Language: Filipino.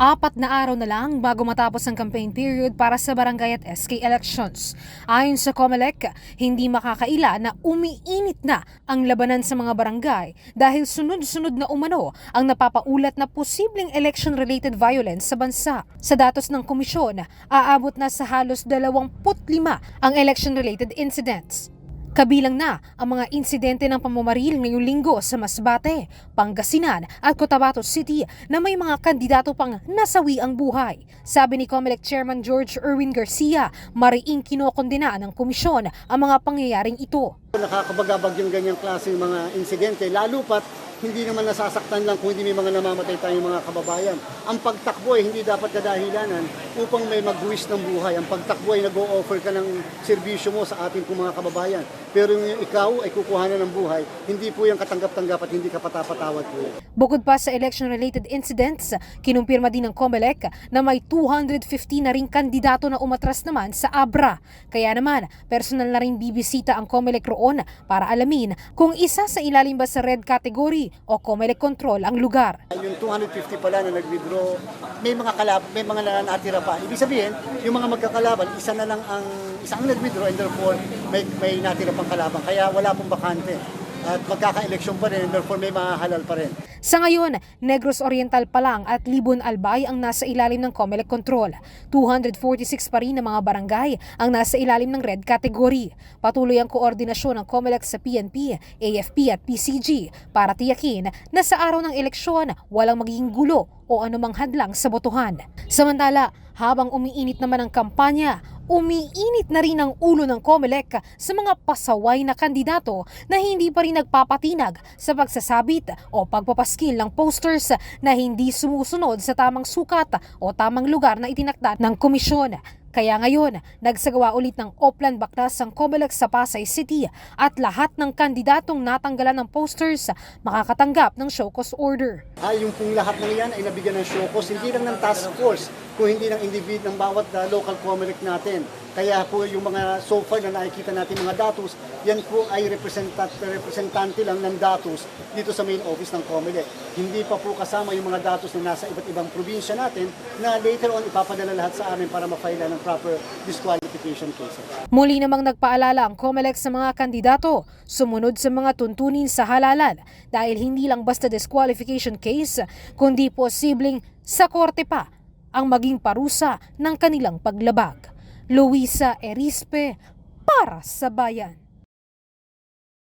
Apat na araw na lang bago matapos ang campaign period para sa barangay at SK elections. Ayon sa COMELEC, hindi makakaila na umiinit na ang labanan sa mga barangay dahil sunod-sunod na umano ang napapaulat na posibleng election-related violence sa bansa. Sa datos ng komisyon, aabot na sa halos 25 ang election-related incidents. Kabilang na ang mga insidente ng pamamaril ngayong linggo sa Masbate, Pangasinan at Cotabato City na may mga kandidato pang nasawi ang buhay. Sabi ni COMELEC Chairman George Erwin Garcia, mariing kinokondena ng komisyon ang mga pangyayaring ito. Nakakabagabag yung ganyang klase mga insidente, lalo pat hindi naman nasasaktan lang kung hindi may mga namamatay tayong mga kababayan. Ang pagtakbo ay hindi dapat kadahilanan upang may magbuwis ng buhay. Ang pagtakbo ay nag-o-offer ka ng serbisyo mo sa ating mga kababayan. Pero yung ikaw ay kukuhanan ng buhay, hindi po yung katanggap-tanggap at hindi ka patapatawad po. Bukod pa sa election-related incidents, kinumpirma din ng COMELEC na may 250 na ring kandidato na umatras naman sa ABRA. Kaya naman, personal na rin bibisita ang COMELEC roon para alamin kung isa sa ilalim ba sa red category o COMELEC control ang lugar. Yung 250 pala na nag-withdraw, may mga kalab, may mga natira pa. Ibig sabihin, yung mga magkakalaban, isa na lang ang isang nag-withdraw and therefore may, may natira pang kalaban. Kaya wala pong bakante. At magkaka-election pa rin therefore may mahahalal pa rin. Sa ngayon, Negros Oriental pa lang at Libon Albay ang nasa ilalim ng COMELEC control. 246 pa rin na mga barangay ang nasa ilalim ng red category. Patuloy ang koordinasyon ng COMELEC sa PNP, AFP at PCG para tiyakin na sa araw ng eleksyon walang magiging gulo o anumang hadlang sa botohan. Samantala, habang umiinit naman ang kampanya, umiinit na rin ang ulo ng COMELEC sa mga pasaway na kandidato na hindi pa rin nagpapatinag sa pagsasabit o pagpapaskil ng posters na hindi sumusunod sa tamang sukat o tamang lugar na itinakda ng komisyon. Kaya ngayon, nagsagawa ulit ng Oplan Baktas ang COMELEC sa Pasay City at lahat ng kandidatong natanggalan ng posters makakatanggap ng show cause order. Ah, yung pong lahat ng yan ay nabigyan ng show cause, hindi lang ng task force, kung hindi ng individual ng bawat uh, local comelec natin. Kaya po yung mga so far na nakikita natin mga datos, yan po ay representant, representante lang ng datos dito sa main office ng COMELEC. Hindi pa po kasama yung mga datos na nasa iba't ibang probinsya natin na later on ipapadala lahat sa amin para ma-file ng proper disqualification cases. Muli namang nagpaalala ang COMELEC sa mga kandidato sumunod sa mga tuntunin sa halalan dahil hindi lang basta disqualification case kundi posibleng sa korte pa ang maging parusa ng kanilang paglabag. Luisa Erispe para sa bayan.